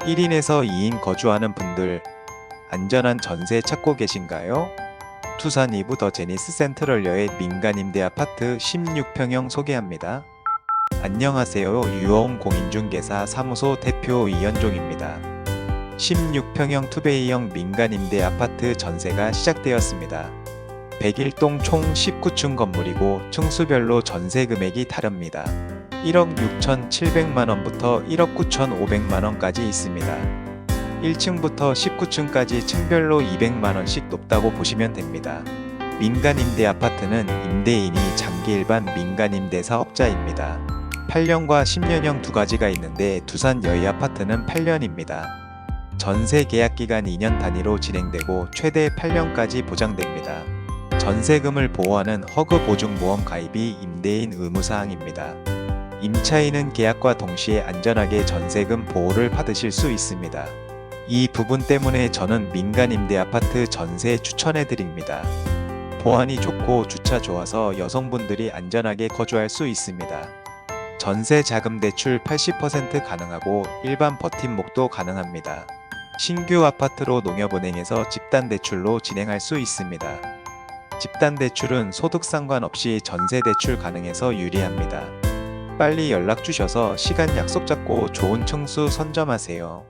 1인에서 2인 거주하는 분들 안전한 전세 찾고 계신가요? 투산 이부 더 제니스 센트럴여의 민간 임대 아파트 16평형 소개합니다. 안녕하세요. 유어홈 공인중개사 사무소 대표 이현종입니다. 16평형 투베이형 민간 임대 아파트 전세가 시작되었습니다. 101동 총 19층 건물이고 층수별로 전세 금액이 다릅니다. 1억 6,700만원부터 1억 9,500만원까지 있습니다. 1층부터 19층까지 층별로 200만원씩 높다고 보시면 됩니다. 민간 임대 아파트는 임대인이 장기 일반 민간 임대 사업자입니다. 8년과 10년형 두 가지가 있는데 두산 여의 아파트는 8년입니다. 전세 계약 기간 2년 단위로 진행되고 최대 8년까지 보장됩니다. 전세금을 보호하는 허그 보증 보험 가입이 임대인 의무 사항입니다. 임차인은 계약과 동시에 안전하게 전세금 보호를 받으실 수 있습니다. 이 부분 때문에 저는 민간 임대 아파트 전세 추천해 드립니다. 보안이 좋고 주차 좋아서 여성분들이 안전하게 거주할 수 있습니다. 전세 자금 대출 80% 가능하고 일반 버팀목도 가능합니다. 신규 아파트로 농협은행에서 집단 대출로 진행할 수 있습니다. 집단 대출은 소득 상관없이 전세 대출 가능해서 유리합니다. 빨리 연락 주셔서 시간 약속 잡고 좋은 층수 선점하세요.